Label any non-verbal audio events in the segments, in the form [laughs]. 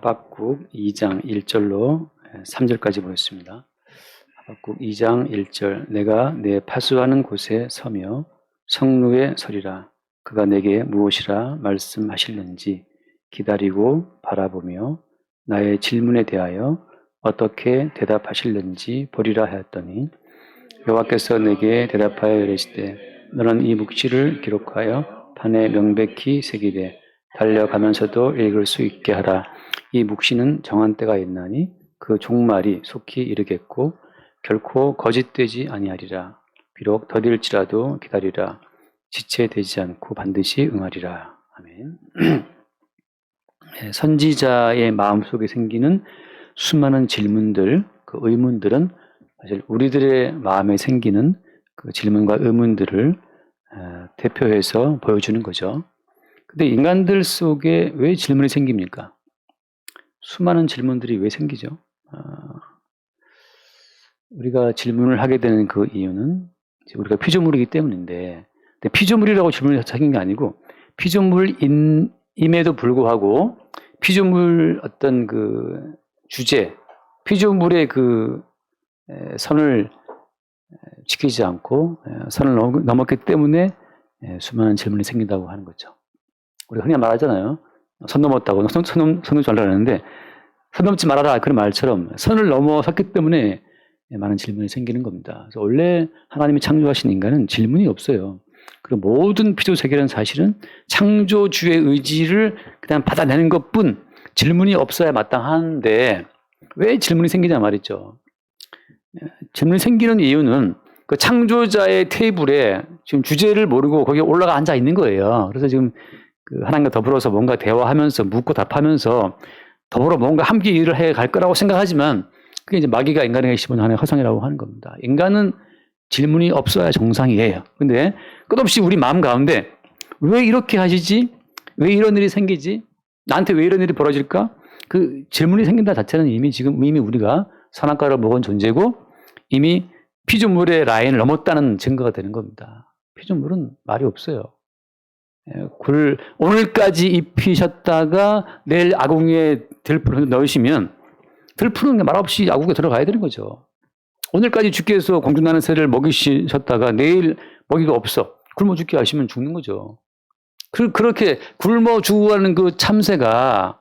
하박국 2장 1절로 3절까지 보였습니다. 하박국 2장 1절 내가 내 파수하는 곳에 서며 성루에 서리라 그가 내게 무엇이라 말씀하실는지 기다리고 바라보며 나의 질문에 대하여 어떻게 대답하실는지 보리라 하였더니 여호와께서 내게 대답하여 이르시되 너는 이 묵시를 기록하여 판에 명백히 새기되 달려가면서도 읽을 수 있게 하라. 이 묵시는 정한 때가 있나니 그 종말이 속히 이르겠고 결코 거짓되지 아니하리라. 비록 더딜지라도 기다리라. 지체되지 않고 반드시 응하리라. 아멘. 예, [clears throat] 선지자의 마음속에 생기는 수많은 질문들, 그 의문들은 사실 우리들의 마음에 생기는 그 질문과 의문들을 어, 대표해서 보여주는 거죠. 근데 인간들 속에 왜 질문이 생깁니까? 수많은 질문들이 왜 생기죠? 어, 우리가 질문을 하게 되는 그 이유는 우리가 피조물이기 때문인데, 피조물이라고 질문이 생긴 게 아니고 피조물임에도 불구하고 피조물 어떤 그 주제, 피조물의 그 선을 지키지 않고 선을 넘었기 때문에 수많은 질문이 생긴다고 하는 거죠. 우리가 흔히 말하잖아요. 선 넘었다고. 선, 선, 선 넘지 말라 그러는데, 선 넘지 말아라. 그런 말처럼 선을 넘어섰기 때문에 많은 질문이 생기는 겁니다. 그래서 원래 하나님이 창조하신 인간은 질문이 없어요. 그리고 모든 피조 세계는 사실은 창조주의 의지를 그냥 받아내는 것 뿐 질문이 없어야 마땅한데 왜 질문이 생기냐 말이죠. 질문이 생기는 이유는 그 창조자의 테이블에 지금 주제를 모르고 거기에 올라가 앉아 있는 거예요. 그래서 지금 그 하나님과 더불어서 뭔가 대화하면서 묻고 답하면서 더불어 뭔가 함께 일을 해 갈 거라고 생각하지만 그게 이제 마귀가 인간에게 심은 하나의 허상이라고 하는 겁니다. 인간은 질문이 없어야 정상이에요. 근데 끝없이 우리 마음 가운데 왜 이렇게 하시지? 왜 이런 일이 생기지? 나한테 왜 이런 일이 벌어질까? 그 질문이 생긴다 자체는 이미 지금 이미 우리가 선악과를 먹은 존재고 이미 피조물의 라인을 넘었다는 증거가 되는 겁니다. 피조물은 말이 없어요. 예, 굴 오늘까지 입히셨다가 내일 아궁이에 들풀을 넣으시면 들풀은 말없이 아궁에 들어가야 되는 거죠. 오늘까지 주께서 공중나는 새를 먹이셨다가 내일 먹이가 없어 굶어 죽게 하시면 죽는 거죠. 그, 그렇게 굶어 죽어가는 그 참새가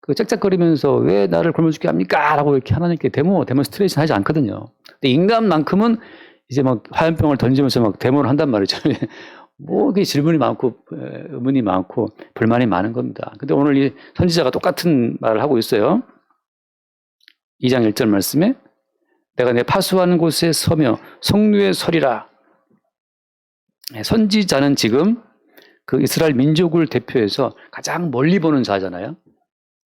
그 짝짝거리면서 왜 나를 굶어 죽게 합니까? 라고 이렇게 하나님께 데모, 데모 스트레스 하지 않거든요. 근데 인간만큼은 이제 막 화염병을 던지면서 막 데모를 한단 말이죠. [laughs] 뭐, 그 질문이 많고, 의문이 많고, 불만이 많은 겁니다. 근데 오늘 이 선지자가 똑같은 말을 하고 있어요. 2장 1절 말씀에 내가 내 파수하는 곳에 서며 성류에 서리라. 네, 선지자는 지금 그 이스라엘 민족을 대표해서 가장 멀리 보는 자잖아요.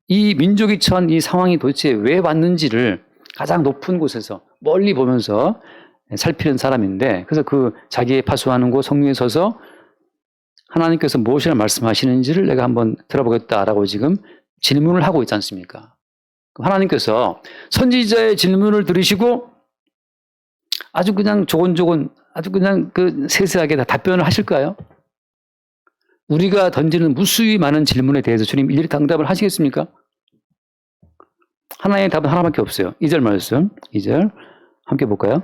이 민족이 처한 이 상황이 도대체 왜 왔는지를 가장 높은 곳에서 멀리 보면서 살피는 사람인데 그래서 그 자기의 파수하는 곳 성령에 서서 하나님께서 무엇이라 말씀하시는지를 내가 한번 들어보겠다라고 지금 질문을 하고 있지 않습니까? 하나님께서 선지자의 질문을 들으시고 아주 그냥 조곤조곤 아주 그냥 그 세세하게 다 답변을 하실까요? 우리가 던지는 무수히 많은 질문에 대해서 주님 일일이 당답을 하시겠습니까? 하나의 답은 하나밖에 없어요. 2절 말씀. 2절 함께 볼까요?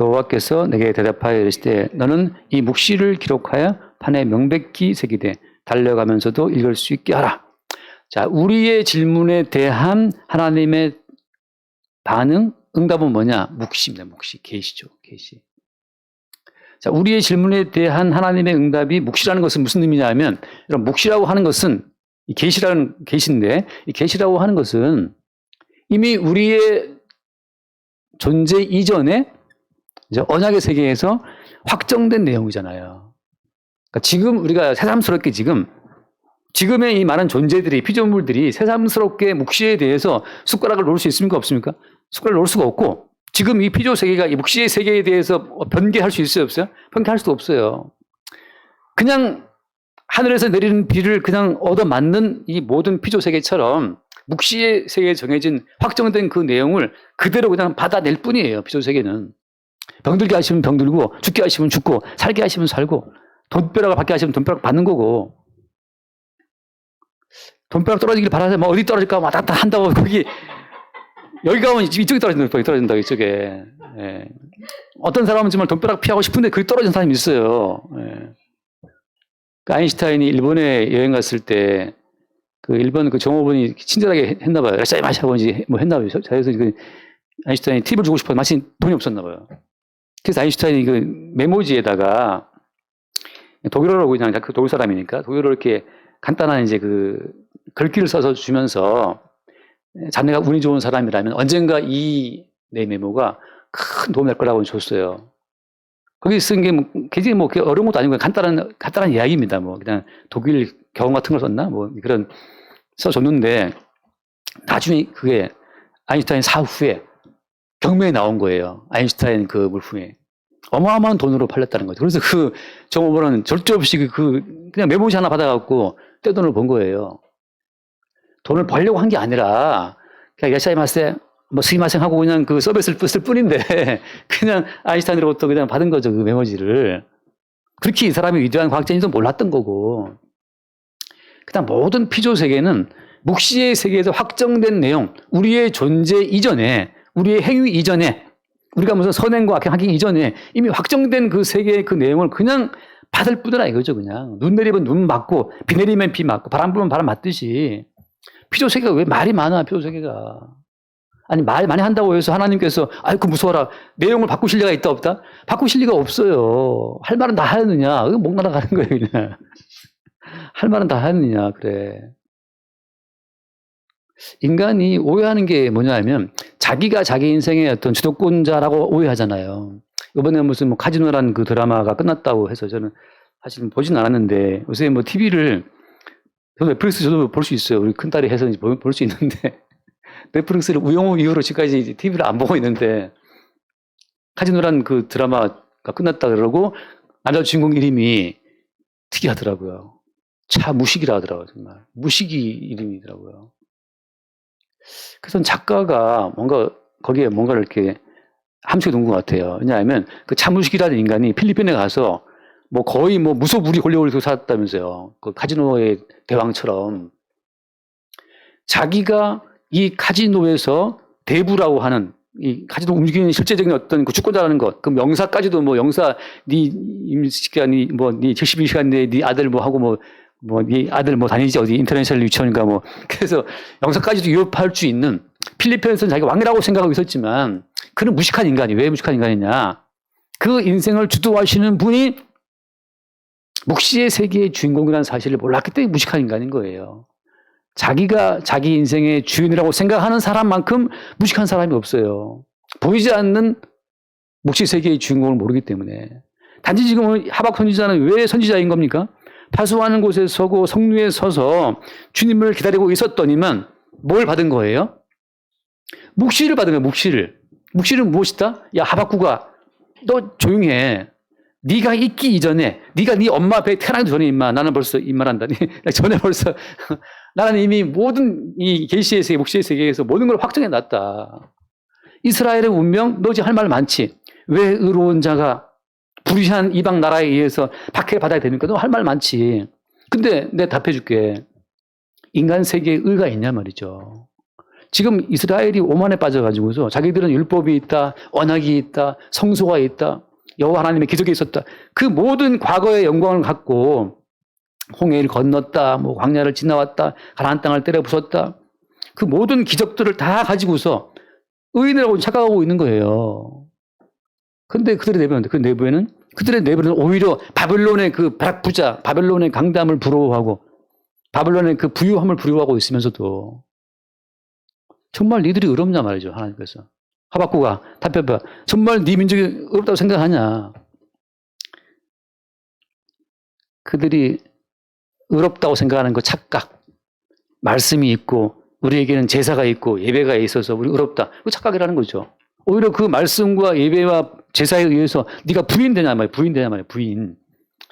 여호와께서 내게 대답하여 이르시되 너는 이 묵시를 기록하여 판에 명백히 새기되 달려가면서도 읽을 수 있게 하라. 자, 우리의 질문에 대한 하나님의 반응, 응답은 뭐냐? 묵시입니다. 묵시, 계시죠. 계시. 자, 우리의 질문에 대한 하나님의 응답이 묵시라는 것은 무슨 의미냐면, 이런 묵시라고 하는 것은 이 계시라는 계시인데, 이 계시라고 하는 것은 이미 우리의 존재 이전에 이제 언약의 세계에서 확정된 내용이잖아요. 그러니까 지금 우리가 새삼스럽게 지금 지금의 이 많은 존재들이 피조물들이 새삼스럽게 묵시에 대해서 숟가락을 놓을 수 있습니까 없습니까? 숟가락을 놓을 수가 없고 지금 이 피조 세계가 이 묵시의 세계에 대해서 변개할 수 있어요 없어요? 변개할 수도 없어요. 그냥 하늘에서 내리는 비를 그냥 얻어 맞는 이 모든 피조 세계처럼 묵시의 세계에 정해진 확정된 그 내용을 그대로 그냥 받아낼 뿐이에요. 피조 세계는. 병들게 하시면 병들고 죽게 하시면 죽고 살게 하시면 살고 돈벼락을 받게 하시면 돈벼락 받는 거고 돈벼락 떨어지길 바라서 뭐 어디 떨어질까 왔다 갔다 한다고 거기 여기 가면 이쪽에 떨어진다, 떨어진다, 이쪽에. 예. 어떤 사람은 정말 돈벼락 피하고 싶은데 거기 떨어진 사람이 있어요. 예. 그 아인슈타인이 일본에 여행 갔을 때, 그 일본 그 정호분이 친절하게 했나 봐요. 열심히 마시라고 이제 뭐 했나 봐요. 자기서 그 아인슈타인이 팁을 주고 싶어 마침 돈이 없었나 봐요. 그래서 아인슈타인이 그 메모지에다가 독일어로 그냥 그 독일 사람이니까 독일어로 이렇게 간단한 이제 그 글귀를 써서 주면서 자네가 운이 좋은 사람이라면 언젠가 이 내 메모가 큰 도움이 될 거라고 줬어요. 거기 쓴 게 뭐, 굉장히 뭐 어려운 것도 아니고 간단한, 간단한 이야기입니다. 뭐 그냥 독일 경험 같은 걸 썼나? 뭐 그런 써줬는데 나중에 그게 아인슈타인 사후에 경매에 나온 거예요. 아인슈타인 그 물품이. 어마어마한 돈으로 팔렸다는 거죠. 그래서 그 정오버는 절대 없이 그- 그 그냥 메모지 하나 받아갖고 떼돈을 번 거예요. 돈을 벌려고 한 게 아니라 그냥 야샤이마세 뭐 스미마생 하고 그냥 그 서비스를 쓸 뿐인데 [laughs] 그냥 아인슈타인으로부터 그냥 받은 거죠 그 메모지를 그렇게 이 사람이 위대한 과학자인지도 몰랐던 거고 그 다음 모든 피조 세계는 묵시의 세계에서 확정된 내용 우리의 존재 이전에 우리의 행위 이전에 우리가 무슨 선행과 악행 하기 이전에 이미 확정된 그 세계의 그 내용을 그냥 받을 뿐이라 이거죠 그냥. 눈 내리면 눈 맞고 비 내리면 비 맞고 바람 불면 바람 맞듯이. 피조 세계가 왜 말이 많아 피조 세계가? 아니 말 많이 한다고 해서 하나님께서 아이고 무서워라. 내용을 바꾸실 리가 있다 없다? 바꾸실 리가 없어요. 할 말은 다 하느냐? 목 날아가는 거예요 그냥. [laughs] 할 말은 다 하느냐 그래 인간이 오해하는 게 뭐냐면 자기가 자기 인생의 어떤 주도권자라고 오해하잖아요 이번에 무슨 뭐 카지노라는 그 드라마가 끝났다고 해서 저는 사실은 보진 않았는데 요새 뭐 TV를 저도 넷플릭스 저도 볼 수 있어요. 우리 큰딸이 해서 볼 수 있는데 [laughs] 넷플릭스를 우영우 이후로 지금까지 TV를 안 보고 있는데 카지노란 그 드라마가 끝났다 그러고 남자 주인공 이름이 특이하더라고요. 차 무식이라 하더라고요. 정말 무식이 이름이더라고요. 그래서 작가가 뭔가 거기에 뭔가를 이렇게 함축해 놓은 것 같아요. 왜냐하면 그 차무식이라는 인간이 필리핀에 가서 뭐 거의 뭐 무소불위 권력을 살았다면서요. 그 카지노의 대왕처럼 자기가 이 카지노에서 대부라고 하는 이 카지노 움직이는 실제적인 어떤 그 주권자라는 것, 그 명사까지도 뭐 영사 네 임시간이 뭐네 72시간 내에 네 아들 뭐 하고 뭐 뭐네 아들 뭐 다니지 어디 인터내셔널 유치원인가 뭐 그래서 영사까지도 위협할 수 있는 필리핀에서는 자기가 왕이라고 생각하고 있었지만 그는 무식한 인간이 왜 무식한 인간이냐? 그 인생을 주도하시는 분이 묵시의 세계의 주인공이라는 사실을 몰랐기 때문에 무식한 인간인 거예요. 자기가 자기 인생의 주인이라고 생각하는 사람만큼 무식한 사람이 없어요. 보이지 않는 묵시 세계의 주인공을 모르기 때문에. 단지 지금 하박 선지자는 왜 선지자인 겁니까? 파수하는 곳에 서고 성류에 서서 주님을 기다리고 있었더니만 뭘 받은 거예요? 묵시를 받은 거예요, 묵시를. 묵시는 무엇이다? 야, 하박구가 너 조용해. 네가 있기 이전에 네가 네 엄마 배에 태어나기 전에 임마 나는 벌써 이 말한다니 [laughs] 전에 벌써 [laughs] 나는 이미 모든 이 계시의 세계 목시의 세계에서 모든 걸 확정해 놨다. 이스라엘의 운명 너 지금 할말 많지. 왜 의로운 자가 불의한 이방 나라에 의해서 박해 받아야 됩니까? 너 할 말 많지. 근데 내가 답해 줄게. 인간 세계에 의가 있냐 말이죠. 지금 이스라엘이 오만에 빠져가지고서 자기들은 율법이 있다, 언약이 있다, 성소가 있다, 여호와 하나님의 기적이 있었다. 그 모든 과거의 영광을 갖고 홍해를 건넜다, 뭐 광야를 지나왔다, 가나안 땅을 때려 부쉈다. 그 모든 기적들을 다 가지고서 의인이라고 착각하고 있는 거예요. 근데 그들의 내부는 그 내부에는 그들의 내부는 오히려 바벨론의 그 벼락부자, 바벨론의 강담을 부러워하고 바벨론의 그 부유함을 부러워하고 있으면서도 정말 니들이 의롭냐 말이죠 하나님께서. 하박구가 답해봐. 정말 네 민족이 의롭다고 생각하냐? 그들이 의롭다고 생각하는 그 착각 말씀이 있고 우리에게는 제사가 있고 예배가 있어서 우리 의롭다. 그 착각이라는 거죠. 오히려 그 말씀과 예배와 제사에 의해서 네가 부인 되냐 말이야 부인 되냐 말이야 부인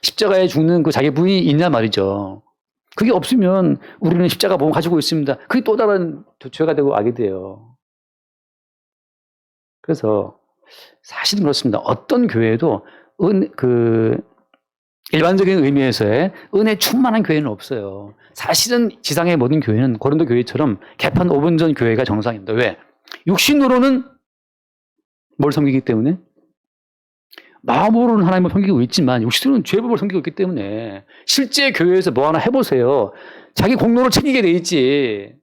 십자가에 죽는 그 자기 부인이 있냐 말이죠 그게 없으면 우리는 십자가 몸 가지고 있습니다. 그게 또 다른 죄가 되고 악이 돼요. 그래서 사실은 그렇습니다. 어떤 교회도 은, 그 일반적인 의미에서의 은혜 충만한 교회는 없어요. 사실은 지상의 모든 교회는 고린도 교회처럼 개판 5분 전 교회가 정상입니다. 왜? 육신으로는 뭘 섬기기 때문에? 마음으로는 하나님을 섬기고 있지만 육신으로는 죄법을 섬기고 있기 때문에 실제 교회에서 뭐 하나 해보세요. 자기 공로를 챙기게 돼 있지.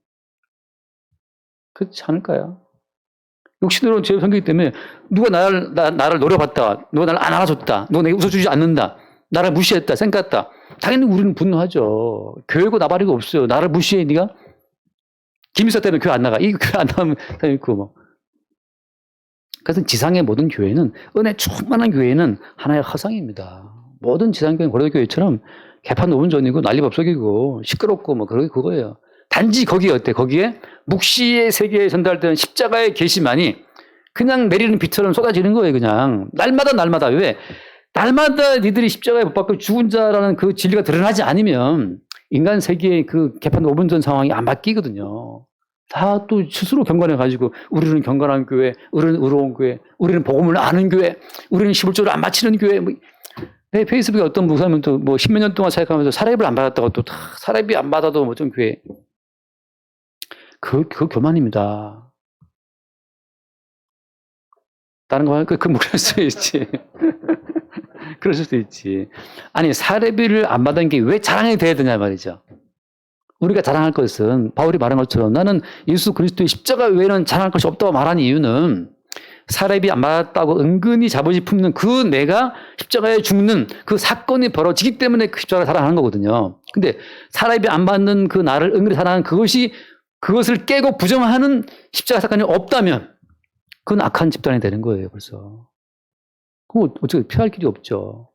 그렇지 않을까요? 육신으로는 죄를 섬기기 때문에 누가 나를, 나, 나를 노려봤다. 누가 나를 안 알아줬다. 누가 내게 웃어주지 않는다. 나를 무시했다. 생각했다. 당연히 우리는 분노하죠. 교회고 나발이고 없어요. 나를 무시해, 네가? 김일사 때문에 교회 안 나가. 이 교회 안 나가면 사람 있고 뭐. 그래서 지상의 모든 교회는 은혜 충만한 교회는 하나의 허상입니다. 모든 지상교회 고려 교회처럼 개판 노분전이고 난리법석이고 시끄럽고 뭐 그게 그거예요. 단지 거기에 어때? 거기에 묵시의 세계에 전달되는 십자가의 계시만이 그냥 내리는 비처럼 쏟아지는 거예요. 그냥 날마다 날마다 왜? 날마다 니들이 십자가에 못 박혀 죽은 자라는 그 진리가 드러나지 않으면 인간 세계의 그 개판 5분 전 상황이 안 바뀌거든요. 다 또 스스로 경건해 가지고 우리는 경건한 교회, 우리는 의로운 교회, 우리는 복음을 아는 교회, 우리는 11조를 안 바치는 교회. 뭐 내 페이스북에 어떤 목사님은 또뭐 십몇 년 동안 사역하면서 사례비를 안 받았다고 또다 사례비 안 받아도 뭐 좀 교회. 그, 그 교만입니다. 다른 거, 그, 그 목사일 수 있지. [laughs] 그럴 수도 있지. 아니, 사례비를 안 받은 게 왜 자랑이 돼야 되냐 말이죠. 우리가 자랑할 것은 바울이 말한 것처럼 나는 예수 그리스도의 십자가 외에는 자랑할 것이 없다고 말한 이유는 사례비 안 받았다고 은근히 자부심 품는 그 내가 십자가에 죽는 그 사건이 벌어지기 때문에 그 십자가를 사랑하는 거거든요. 근데 사례비 안 받는 그 나를 은근히 사랑하는 그것이 그것을 깨고 부정하는 십자가 사건이 없다면 그건 악한 집단이 되는 거예요, 벌써. 그거 어떻게 피할 길이 없죠.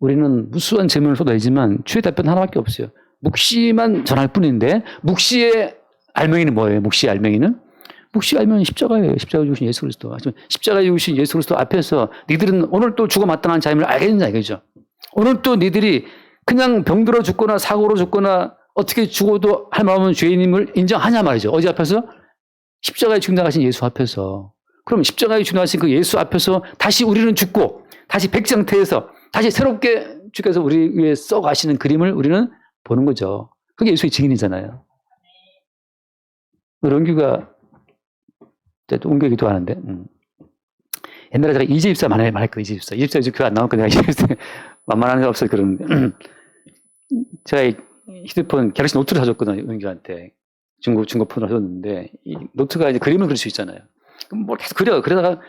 우리는 무수한 재물을 쏟아내지만 주의 답변 하나밖에 없어요. 묵시만 전할 뿐인데 묵시의 알맹이는 뭐예요? 묵시의 알맹이는? 묵시의 알맹이는 십자가예요. 십자가 죽으신 예수 그리스도. 하지만 십자가 죽으신 예수 그리스도 앞에서 니들은 오늘 또 죽어 마땅한 자임을 알겠느냐 이거죠. 오늘 또 니들이 그냥 병들어 죽거나 사고로 죽거나 어떻게 죽어도 할 마음은 죄인임을 인정하냐 말이죠. 어디 앞에서? 십자가에 죽나가신 예수 앞에서. 그럼 십자가에 죽나가신 그 예수 앞에서 다시 우리는 죽고 다시 백상태에서 다시 새롭게 주께서 우리 위에 써가시는 그림을 우리는 보는 거죠. 그게 예수의 증인이잖아요. 런규가 옮겨 기도 하는데 음. 옛날에 제가 이재입사 많이 말했거든요. 이재입사. 이재입사 이제 교회 안 나오니까 내가 이재입사 [laughs] 만만한 게 없어 그러는데 [clears throat] 제가 휴대폰 갤럭시 노트를 사줬거든요. 은규한테. 중고, 중고폰을 사줬는데, 이 노트가 이제 그림을 그릴 수 있잖아요. 그럼 뭘 계속 그려. 그러다가,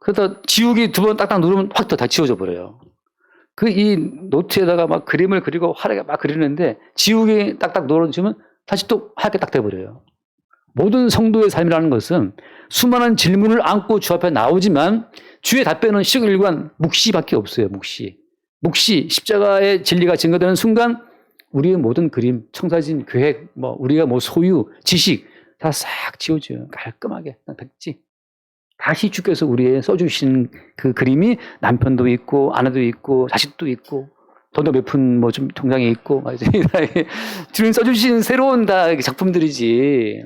그러다 지우기 두 번 딱딱 누르면 확또다 지워져 버려요. 그 이 노트에다가 막 그림을 그리고 화려하게 막 그리는데, 지우기 딱딱 눌러주면 다시 또 하얗게 딱 돼버려요. 모든 성도의 삶이라는 것은 수많은 질문을 안고 주 앞에 나오지만, 주의 답변은 시일관 묵시밖에 없어요, 묵시. 묵시, 십자가의 진리가 증거되는 순간, 우리의 모든 그림, 청사진, 계획, 뭐 우리가 뭐 소유, 지식 다 싹 지워져요. 깔끔하게 백지. 다시 주께서 우리의 써주신 그 그림이 남편도 있고 아내도 있고 자식도 있고 돈도 몇 푼 뭐 좀 통장에 있고 [laughs] 주님 써주신 새로운 다 작품들이지.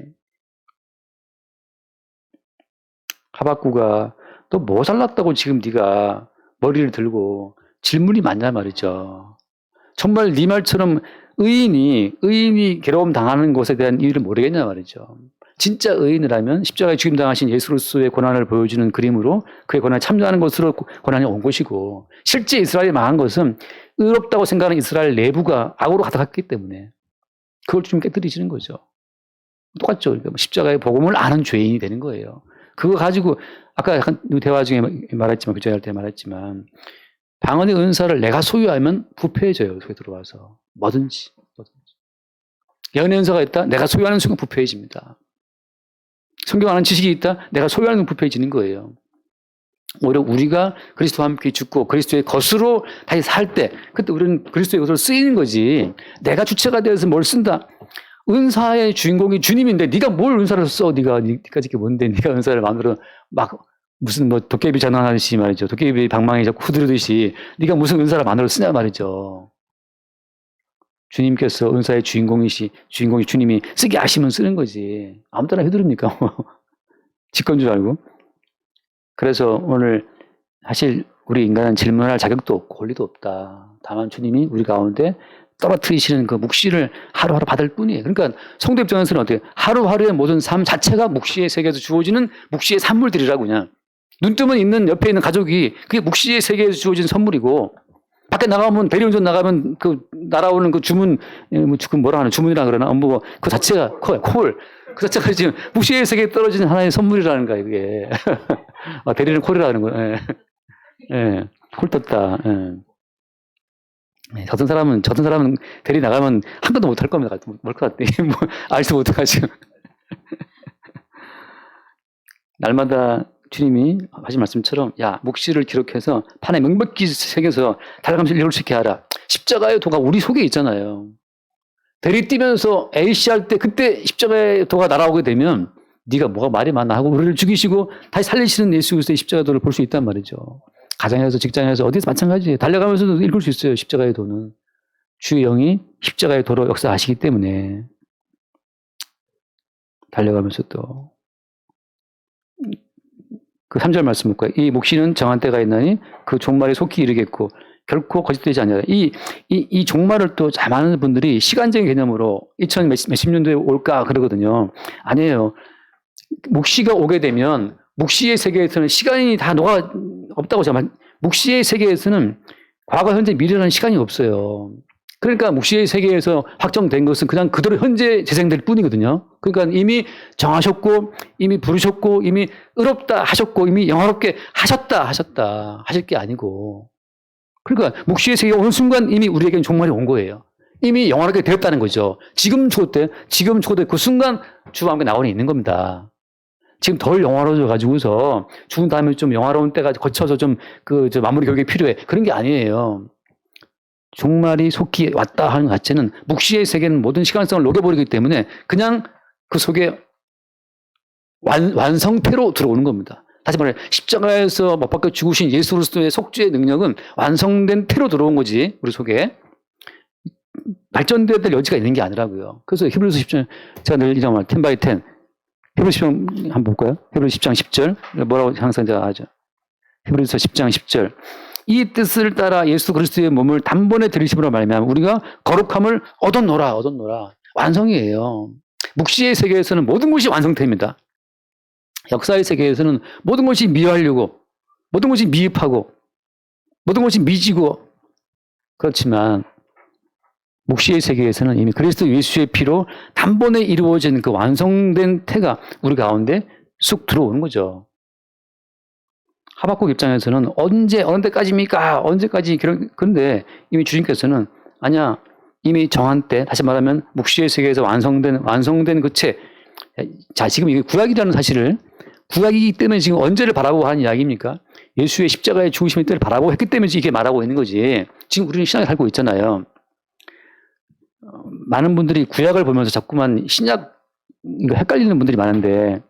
하박구가 또 뭐 잘났다고 지금 네가 머리를 들고 질문이 많냐 말이죠. 정말 네 말처럼 의인이 의인이 괴로움 당하는 것에 대한 이유를 모르겠냐 말이죠. 진짜 의인이라면 십자가에 죽임 당하신 예수로서의 고난을 보여주는 그림으로 그의 고난에 참여하는 것으로 고난이 온 것이고 실제 이스라엘이 망한 것은 의롭다고 생각하는 이스라엘 내부가 악으로 가득했기 때문에 그걸 좀 깨뜨리시는 거죠. 똑같죠. 그러니까 십자가의 복음을 아는 죄인이 되는 거예요. 그거 가지고 아까 약간 대화 중에 말했지만 교제할 때 말했지만 방언의 은사를 내가 소유하면 부패해져요. 속에 들어와서. 뭐든지. 뭐든지. 연연서가 있다? 내가 소유하는 순간 부패해집니다. 성경 아는 지식이 있다? 내가 소유하는 부패해지는 거예요. 오히려 우리가 그리스도와 함께 죽고 그리스도의 것으로 다시 살 때, 그때 우리는 그리스도의 것으로 쓰이는 거지. 내가 주체가 되어서 뭘 쓴다? 은사의 주인공이 주님인데 네가 뭘 은사를 써? 네가 네가 이게 뭔데? [laughs] 네가 은사를 만들어 막 무슨 뭐 도깨비 장난하듯이 말이죠. 도깨비 방망이 자꾸 후드르듯이 네가 무슨 은사를 만들어 쓰냐 말이죠. 주님께서 은사의 주인공이시 주인공이 주님이 쓰게 하시면 쓰는 거지. 아무 때나 휘두릅니까? [laughs] 직권 줄 알고. 그래서 오늘 사실 우리 인간은 질문할 자격도 없고 권리도 없다. 다만 주님이 우리 가운데 떨어뜨리시는 그 묵시를 하루하루 받을 뿐이에요. 그러니까 성도 입장에서는 어떻게 하루하루의 모든 삶 자체가 묵시의 세계에서 주어지는 묵시의 산물들이라고 그냥 눈 뜨면 있는 옆에 있는 가족이 그게 묵시의 세계에서 주어진 선물이고 밖에 나가면 대리운전 나가면 그 날아오는 그 주문 예, 뭐 지금 뭐라 하나 주문이라 그러나 뭐 그 자체가 콜, 콜. 그 자체가 지금 묵시의 세계에 떨어진 하나의 선물이라는 거야 이게 [laughs] 아, 대리는 콜이라는 거야 예. 예. 콜 떴다 예. 네, 저런 사람은 저런 사람은 대리 나가면 한 번도 못 할 겁니다 뭘 것 같아 [laughs] 뭐 알지 못해가지고 [laughs] 날마다 주님이 하신 말씀처럼 야 묵시를 기록해서 판에 명백히 새겨서 달감실 이룰 수 있게 하라. 십자가의 도가 우리 속에 있잖아요. 대리 뛰면서 A씨 할때 그때 십자가의 도가 날아오게 되면 네가 뭐가 말이 많나 하고 우리를 죽이시고 다시 살리시는 예수 그리스도의 십자가 도를 볼 수 있단 말이죠. 가정에서 직장에서 어디서 마찬가지예요. 달려가면서도 읽을 수 있어요. 십자가의 도는 주의 영이 십자가의 도로 역사하시기 때문에 달려가면서도 그 3절 말씀 볼까요? 이 묵시는 정한 때가 있나니 그 종말에 속히 이르겠고 결코 거짓되지 않니라. 이, 이, 이 종말을 또 잘 많은 분들이 시간적인 개념으로 2000 몇십, 년도에 올까 그러거든요. 아니에요. 묵시가 오게 되면 묵시의 세계에서는 시간이 다 녹아 없다고 말, 묵시의 세계에서는 과거, 현재, 미래라는 시간이 없어요. 그러니까 묵시의 세계에서 확정된 것은 그냥 그대로 현재 재생될 뿐이거든요. 그러니까 이미 정하셨고, 이미 부르셨고, 이미 의롭다 하셨고, 이미 영화롭게 하셨다 하셨다 하실 게 아니고. 그러니까 묵시의 세계 오는 순간 이미 우리에게는 종말이 온 거예요. 이미 영화롭게 되었다는 거죠. 지금 죽을 때, 지금 죽을 때 그 순간 주와 함께 나원에 있는 겁니다. 지금 덜 영화로워져 가지고서 죽은 다음에 좀 영화로운 때가 거쳐서 좀 그 마무리 결국에 필요해. 그런 게 아니에요. 종말이 속히 왔다 하는 것 자체는 묵시의 세계는 모든 시간성을 녹여버리기 때문에 그냥 그 속에 완, 완성태로 들어오는 겁니다. 다시 말해 십자가에서 못 박혀 죽으신 예수 그리스도의 속죄의 능력은 완성된 태로 들어온 거지 우리 속에 발전돼야 될 여지가 있는 게 아니라고요. 그래서 히브리서 10장 제가 늘 이런 말 10 by 10 히브리서 10장 한번 볼까요? 히브리서 10장 10절 뭐라고 항상 제가 하죠. 히브리서 10장 10절 이 뜻을 따라 예수 그리스도의 몸을 단번에 들이심으로 말미암아 우리가 거룩함을 얻었노라 얻었노라 완성이에요. 묵시의 세계에서는 모든 것이 완성됩니다. 역사의 세계에서는 모든 것이 미화하려고 모든 것이 미흡하고 모든 것이 미지고 그렇지만 묵시의 세계에서는 이미 그리스도 예수의 피로 단번에 이루어진 그 완성된 태가 우리 가운데 쑥 들어오는 거죠. 하박국 입장에서는 언제 어느 때까지입니까? 언제까지 그런 그런데 이미 주님께서는 아니야 이미 정한 때 다시 말하면 묵시의 세계에서 완성된 완성된 그 채. 자 지금 이게 구약이라는 사실을 구약이기 때문에 지금 언제를 바라보고 하는 이야기입니까? 예수의 십자가의 죽으심의 때를 바라보고 했기 때문에 이게 말하고 있는 거지. 지금 우리는 신약에 살고 있잖아요. 어, 많은 분들이 구약을 보면서 자꾸만 신약 헷갈리는 분들이 많은데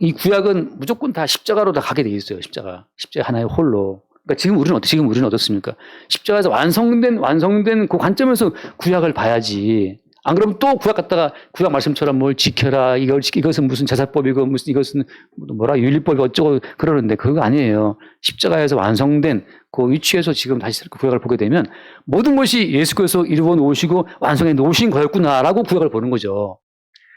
이 구약은 무조건 다 십자가로 다 가게 돼 있어요. 십자가. 십자가 하나의 홀로. 그러니까 지금 우리는 어떻 지금 우리는 어떻습니까? 십자가에서 완성된 완성된 그 관점에서 구약을 봐야지. 안 그러면 또 구약 갖다가 구약 말씀처럼 뭘 지켜라 이걸 이것은 무슨 제사법이고 무슨 이것은 뭐라 윤리법이 어쩌고 그러는데 그거 아니에요. 십자가에서 완성된 그 위치에서 지금 다시 그 구약을 보게 되면 모든 것이 예수께서 이루어 놓으시고 완성해 놓으신 거였구나라고 구약을 보는 거죠.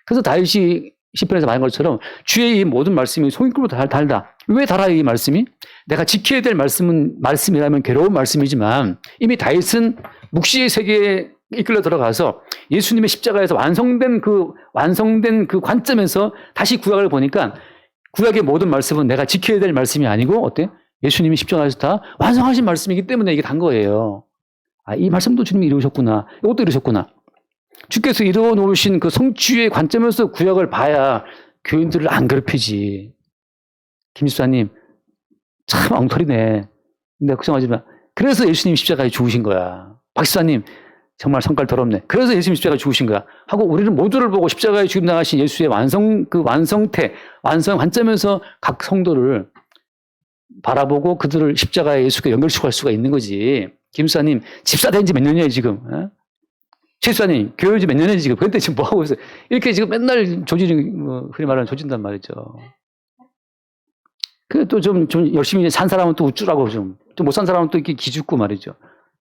그래서 다윗이 시편에서 말한 것처럼 주의 이 모든 말씀이 송이꿀로 달, 달다. 왜 달아 이 말씀이? 내가 지켜야 될 말씀은 말씀이라면 괴로운 말씀이지만 이미 다윗은 묵시의 세계에 이끌려 들어가서 예수님의 십자가에서 완성된 그 완성된 그 관점에서 다시 구약을 보니까 구약의 모든 말씀은 내가 지켜야 될 말씀이 아니고 어때? 예수님이 십자가에서 다 완성하신 말씀이기 때문에 이게 단 거예요. 아, 이 말씀도 주님이 이루셨구나. 이것도 이루셨구나. 주께서 이루어 놓으신 그 성취의 관점에서 구약을 봐야 교인들을 안 괴롭히지. 김수사님, 참 엉터리네. 근데 걱정하지 마. 그래서 예수님 십자가에 죽으신 거야. 박수사님, 정말 성깔 더럽네. 그래서 예수님 십자가에 죽으신 거야. 하고 우리는 모두를 보고 십자가에 죽임 당하신 예수의 완성, 그 완성태, 완성 관점에서 각 성도를 바라보고 그들을 십자가에 예수께 연결시킬 수가 있는 거지. 김수사님, 집사 된 지 몇 년이에요, 지금? 어? 최수사님, 교회 지몇 년이에요, 지금? 그런데 지금 뭐 하고 있어요? 이렇게 지금 맨날 조지는, 뭐, 흔히 말하는 조진단 말이죠. 그또 좀, 좀 열심히 산 사람은 또 우쭐하고 좀, 또 못 산 사람은 또 이렇게 기죽고 말이죠.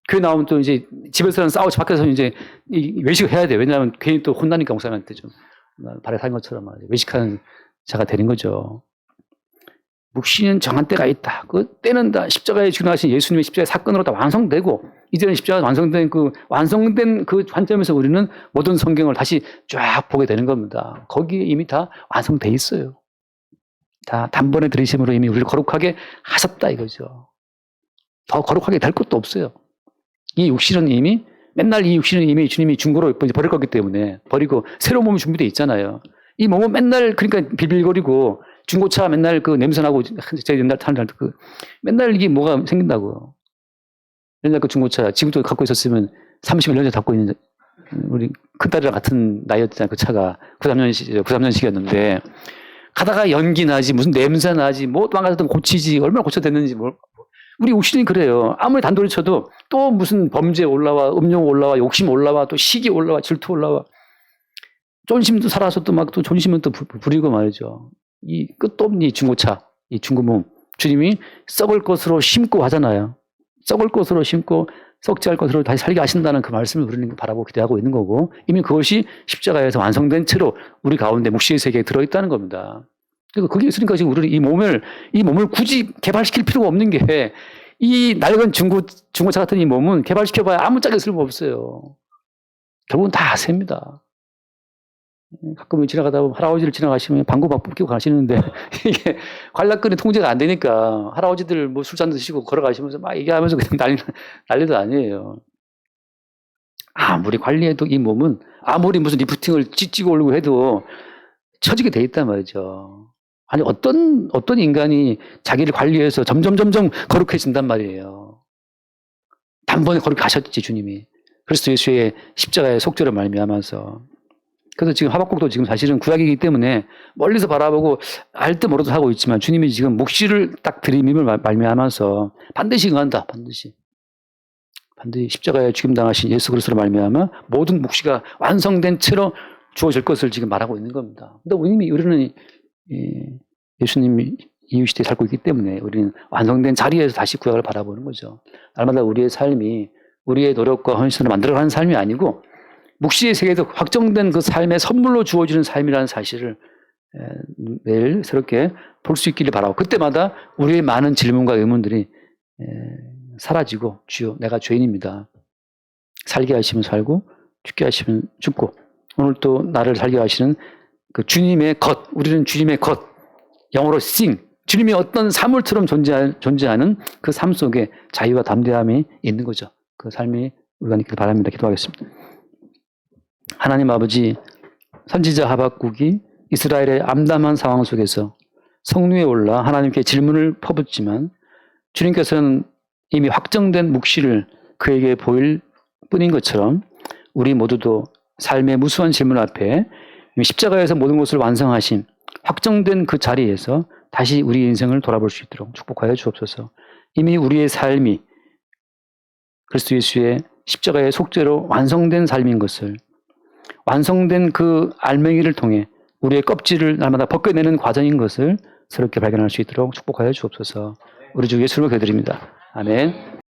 교회 나오면 또 이제 집에서는 싸우지 밖에서 이제 이 외식을 해야 돼. 왜냐하면 괜히 또 혼나니까 목사님한테 좀 발에 산 것처럼 말이죠. 외식하는 자가 되는 거죠. 묵시는 정한 때가 있다. 그 때는 다 십자가에 죽으신 예수님의 십자가의 사건으로 다 완성되고 이제는 십자가 완성된 그 완성된 그 관점에서 우리는 모든 성경을 다시 쫙 보게 되는 겁니다. 거기에 이미 다 완성돼 있어요. 다 단번에 들으심으로 이미 우리를 거룩하게 하셨다 이거죠. 더 거룩하게 될 것도 없어요. 이 육신은 이미 맨날 이 육신은 이미 주님이 중고로 버릴 거기 때문에 버리고 새로운 몸이 준비되어 있잖아요. 이 몸은 맨날 그러니까 빌빌거리고 중고차 맨날 그 냄새 나고 제가 옛날 타는 그 맨날 이게 뭐가 생긴다고. 옛날 그 중고차 지금도 갖고 있었으면 30년 전에 갖고 있는 우리 큰딸이랑 같은 나이였잖아요. 그 차가 93년식 93년식이었는데 가다가 연기 나지 무슨 냄새 나지 뭐 망가졌던 고치지 얼마나 고쳐됐는지 뭘 우리 육신이 그래요. 아무리 단도리 쳐도 또 무슨 범죄 올라와, 음욕 올라와, 욕심 올라와, 또 시기 올라와, 질투 올라와. 존심도 살아서 또 막 또 존심은 또 부- 부리고 말이죠. 이 끝도 없는 이 중고차, 이 중고몸. 주님이 썩을 것으로 심고 하잖아요. 썩을 것으로 심고 썩지 않을 것으로 다시 살게 하신다는 그 말씀을 우리는 바라보고 기대하고 있는 거고 이미 그것이 십자가에서 완성된 채로 우리 가운데 묵시의 세계에 들어있다는 겁니다. 그러니까 그게 있으니까 지금 우리는 이 몸을 이 몸을 굳이 개발시킬 필요가 없는 게 이 낡은 중고 중고차 같은 이 몸은 개발시켜봐야 아무 짝에 쓸모 없어요. 결국은 다 셉니다. 가끔 지나가다 보면 할아버지를 지나가시면 방구 막 뽑히고 가시는데 [laughs] 이게 관락근이 통제가 안 되니까 할아버지들 뭐 술잔 드시고 걸어가시면서 막 얘기하면서 그냥 난리 [laughs] 난리도 아니에요. 아무리 관리해도 이 몸은 아무리 무슨 리프팅을 찢고 올리고 해도 처지게 돼 있단 말이죠. 아니 어떤 어떤 인간이 자기를 관리해서 점점 점점 거룩해진단 말이에요. 단번에 거룩하셨지 주님이. 그리스도 예수의 십자가의 속죄를 말미암아서. 그래서 지금 하박국도 지금 사실은 구약이기 때문에 멀리서 바라보고 알 듯 모르듯 하고 있지만 주님이 지금 묵시를 딱 드림임을 말- 말미암아서 반드시 응한다. 반드시. 반드시 십자가에 죽임당하신 예수 그리스도로 말미암아 모든 묵시가 완성된 채로 주어질 것을 지금 말하고 있는 겁니다. 근데 이미 우리는 이 예수님이 이후 시대에 살고 있기 때문에 우리는 완성된 자리에서 다시 구약을 바라보는 거죠. 날마다 우리의 삶이 우리의 노력과 헌신으로 만들어가는 삶이 아니고 묵시의 세계에서 확정된 그 삶의 선물로 주어지는 삶이라는 사실을 에, 매일 새롭게 볼 수 있기를 바라고 그때마다 우리의 많은 질문과 의문들이 에, 사라지고 주여 내가 죄인입니다. 살게 하시면 살고 죽게 하시면 죽고 오늘 또 나를 살게 하시는 그 주님의 것 우리는 주님의 것 영어로 sing 주님이 어떤 사물처럼 존재하, 존재하는 그 삶 속에 자유와 담대함이 있는 거죠. 그 삶이 우리가 있기를 바랍니다. 기도하겠습니다. 하나님 아버지 선지자 하박국이 이스라엘의 암담한 상황 속에서 성루에 올라 하나님께 질문을 퍼붓지만 주님께서는 이미 확정된 묵시를 그에게 보일 뿐인 것처럼 우리 모두도 삶의 무수한 질문 앞에 십자가에서 모든 것을 완성하신 확정된 그 자리에서 다시 우리 인생을 돌아볼 수 있도록 축복하여 주옵소서. 이미 우리의 삶이 그리스도 예수의 십자가의 속죄로 완성된 삶인 것을 완성된 그 알맹이를 통해 우리의 껍질을 날마다 벗겨내는 과정인 것을 새롭게 발견할 수 있도록 축복하여 주옵소서. 우리 주 예수를 기도드립니다. 아멘.